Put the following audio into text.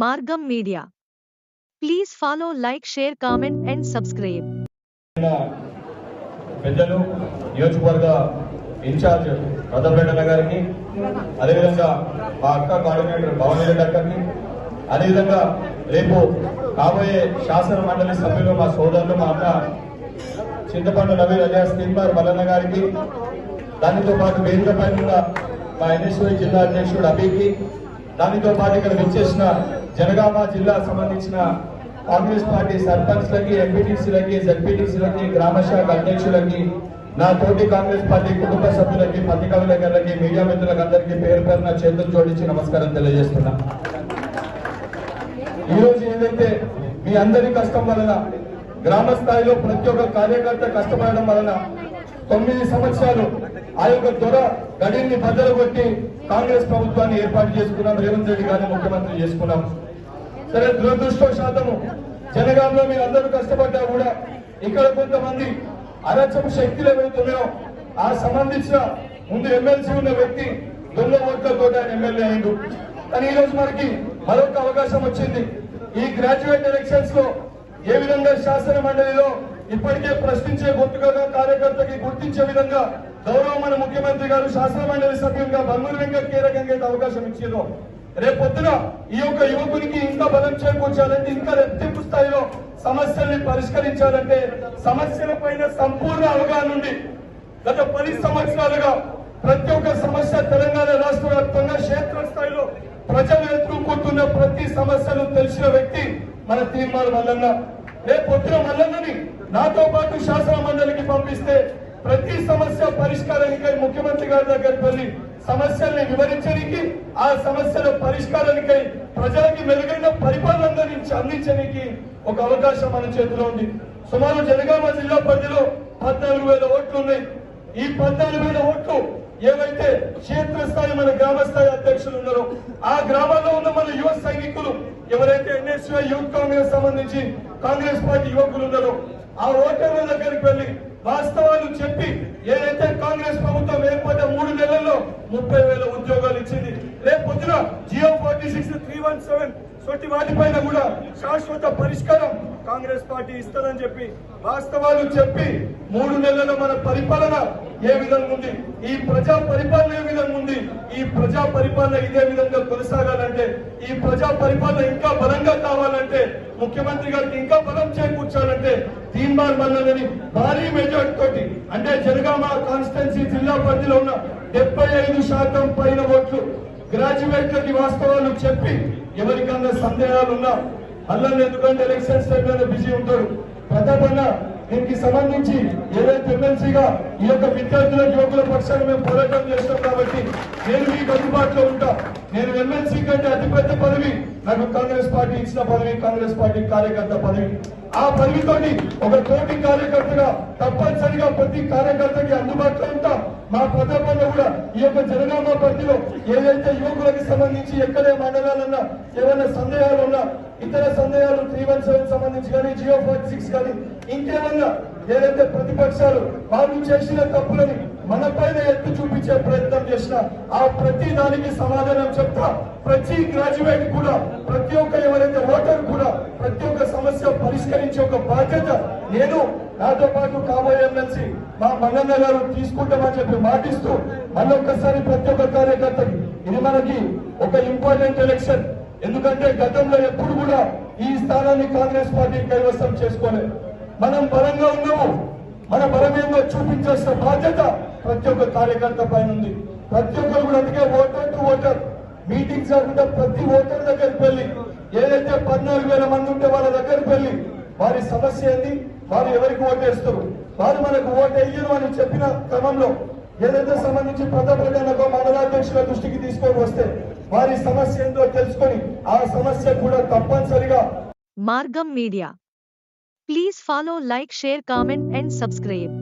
మార్గం media. Please follow like share comment and subscribe. పెద్దలు నియోజకవర్గ ఇన్ఛార్జ్ రథపేట గారికి అదేవిధంగా మా అక్క కోఆర్డినేటర్ భవన్ రెడ్డి అక్కకి అదేవిధంగా రేపు కాబోయే శాసన మండలి సభ్యులు మా సోదరులు మా అక్క చింతపండు నవీన్ అలియాస్ తీన్మార్ మల్లన్న గారికి దానితో పాటు వేదిక పైన మా ఎన్ఎస్ఓ జిల్లా అధ్యక్షుడు అభికి దానితో పాటు ఇక్కడ వచ్చేసిన జనగామ జిల్లా సంబంధించిన కాంగ్రెస్ పార్టీ సర్పంచ్లకి ఎంపీటీసీలకి జడ్పీటీసీలకి గ్రామ శాఖ అధ్యక్షులకి నా తోటి కాంగ్రెస్ పార్టీ కుటుంబ సభ్యులకి పత్రికా విలేకరులకి మీడియా మిత్రులకు అందరికీ పేరు పేరున చేతులు జోడించి నమస్కారం తెలియజేస్తున్నా. ఈరోజు ఏదైతే మీ అందరి కష్టం వలన గ్రామ స్థాయిలో ప్రతి ఒక్క కార్యకర్త కష్టపడడం వలన తొమ్మిది సంవత్సరాలు ఆ యొక్క దొర గడిని బద్దలు కొట్టి కాంగ్రెస్ ప్రభుత్వాన్ని ఏర్పాటు చేసుకున్నాం. రేవంత్ రెడ్డి గారిని ముఖ్యమంత్రి చేసుకున్నాం. సరే దురదృష్టవశాతము జనగాంలో మీరు అందరూ కష్టపడ్డా కూడా ఇక్కడ కొంతమంది అరచపు శక్తిలో వెళ్తున్నాం ఆ సంబంధించిన ముందు ఎమ్మెల్సీ ఉన్న వ్యక్తి దొంగ ఓట్లతో ఆయన ఎమ్మెల్యే అయిండు కానీ ఈ రోజు మనకి మరొక అవకాశం వచ్చింది. ఈ గ్రాడ్యుయేట్ ఎలక్షన్స్లో ఏ విధంగా శాసన మండలిలో ఇప్పటికే ప్రశ్నించే గుర్తుగా కార్యకర్తకి గుర్తించే విధంగా గౌరవ మన ముఖ్యమంత్రి గారు శాసనమండలి సభ్యులుగా వెంకట్ కీలకంగా అవకాశం ఇచ్చారు. రేపొద్దున ఈ యొక్క యువకునికి ఇంకా బలం చేకూర్చాలంటే ఇంకా రెట్టింపు స్థాయిలో సమస్యల్ని పరిష్కరించాలంటే సమస్యల పైన సంపూర్ణ అవగాహన ఉంది గత పది సంవత్సరాలుగా ప్రతి ఒక్క సమస్య తెలంగాణ రాష్ట్ర వ్యాప్తంగా క్షేత్ర స్థాయిలో ప్రజలు ఎదుర్కొంటున్న ప్రతి సమస్యను తెలిసిన వ్యక్తి మన తీర్మానం మల్లన్న రేపు పొద్దున మల్లన్నని నాతో పాటు శాసన మండలికి పంపిస్తే ప్రతి సమస్య పరిష్కారానికై ముఖ్యమంత్రి గారి దగ్గరికి వెళ్ళి సమస్యల్ని వివరించడానికి ఆ సమస్యల పరిష్కారానికై ప్రజలకి మెరుగైన పరిపాలన అందించడానికి ఒక అవకాశం మన చేతిలో ఉంది. సుమారు జనగామ జిల్లా పరిధిలో పద్నాలుగు వేల ఓట్లు ఉన్నాయి. ఈ పద్నాలుగు వేల ఓట్లు ఏవైతే క్షేత్రస్థాయి మన గ్రామ స్థాయి అధ్యక్షులు ఉన్నారో ఆ గ్రామాల్లో ఉన్న మన యువ సైనికులు ఎవరైతే ఎన్ఎస్వై యూత్ కాంగ్రెస్ సంబంధించి కాంగ్రెస్ పార్టీ యువకులు ఉన్నారో ఆ ఓటర్ల దగ్గరికి వెళ్ళి వాస్తవాలు చెప్పి ఏదైతే కాంగ్రెస్ ప్రభుత్వం ఏర్పడ్డ మూడు నెలల్లో ముప్పై వేల ఉద్యోగాలు ఇచ్చింది రేపు పొద్దున GO forty six three one seven సొట్టి వాటిపైన కూడా శాశ్వత పరిష్కారం కాంగ్రెస్ పార్టీ ఇస్తుందని చెప్పి వాస్తవాలు చెప్పి మూడు నెలల మన పరిపాలన ఏ విధంగా ఉంది? ఈ ప్రజా పరిపాలన ఏ విధంగా ఉంది? ఈ ప్రజా పరిపాలన ఇదే విధంగా కొనసాగాలంటే ఈ ప్రజా పరిపాలన ఇంకా బలంగా కావాలంటే ముఖ్యమంత్రి గారికి ఇంకా బలం చేకూర్చాలంటే తీన్మార్ మల్లని భారీ మెజార్టీ తోటి అంటే జనగామ కాన్స్టిట్యున్సీ జిల్లా పరిధిలో ఉన్న డెబ్బై ఐదు శాతం పైన ఓట్లు గ్రాడ్యుయేట్లకి వాస్తవాలు చెప్పి ఎవరికన్నా సందేహాలు ఉన్నా అల్లన్ ఎందుకంటే ఎలక్షన్స్ టైంలో బిజీ ఉంటారు. ప్రతాపన్న దీనికి సంబంధించి ఏదైతే ఎమ్మెల్సీగా ఈ యొక్క విద్యార్థుల యువకుల పక్షాన్ని మేము పోరాటం చేస్తాం కాబట్టి నేను మీకు అందుబాటులో ఉంటా. నేను ఎమ్మెల్సీ కంటే అతిపెద్ద పదవి నాకు కాంగ్రెస్ పార్టీ ఇచ్చిన పదవి కాంగ్రెస్ పార్టీ కార్యకర్త పదవి. ఆ పదవితోటి ఒక తోటి కార్యకర్తగా తప్పనిసరిగా ప్రతి కార్యకర్తకి అందుబాటులో ఉంటాం. మా ప్రతాపంలో కూడా ఈ యొక్క జనగామ పరిధిలో ఏదైతే యువకులకు సంబంధించి ఎక్కడే మండలాలన్నా ఏమైనా సందేహాలు ఉన్నా ఇతర సందేహాలు త్రీ వన్ సెవెన్ సంబంధించి కానీ జియో ఫార్టీ సిక్స్ కానీ ఇంకేమన్నా ఏదైతే ప్రతిపక్షాలు వాళ్ళు చేసిన తప్పులని మన పైన చూపించే ప్రయత్నం చేసిన ఆ ప్రతి దానికి సమాధానం చెప్తా. ప్రతి గ్రాడ్యుయేట్ కూడా ప్రతి ఒక్క ఎవరైతే ఓటర్ కూడా ప్రతి ఒక్క సమస్య పరిష్కరించే ఒక బాధ్యత నేను నాతో పాటు కాబోయే ఎమ్మెల్సీ మా మల్లన్న గారు తీసుకుంటామని చెప్పి మాటిస్తూ మళ్ళొక్కసారి ప్రతి ఒక్క కార్యకర్తకి ఇది మనకి ఒక ఇంపార్టెంట్ ఎలక్షన్ ఎందుకంటే గతంలో ఎప్పుడు కూడా ఈ స్థానాన్ని కాంగ్రెస్ పార్టీ కైవసం చేసుకోలేదు మనం బలంగా ఉన్నాము. మన బలమేందో చూపించాల్సిన బాధ్యత ప్రతి ఒక్క కార్యకర్త పైన ఉంది. ప్రతి ఒక్కరు కూడా అందుకే ఓటర్ టు ఓటర్. మీటింగ్స్ కాకుండా ప్రతి ఓటర్ దగ్గరికి వెళ్ళి ఏదైతే పద్నాలుగు వేల మంది ఉంటే వాళ్ళ దగ్గరికి వెళ్ళి వారి సమస్య ఏంది? వారు ఎవరికి ఓటేస్తారు? వారు మనకు ఓటు వేయరు అని చెప్పిన క్రమంలో ఏదైతే సంబంధించి ప్రతాప్ రెడ్డి మండలాధ్యక్షుల దృష్టికి తీసుకొని వస్తే వారి సమస్య ఏందో తెలుసుకొని ఆ సమస్య కూడా తప్పనిసరిగా మార్గం media. Please follow like share comment and subscribe.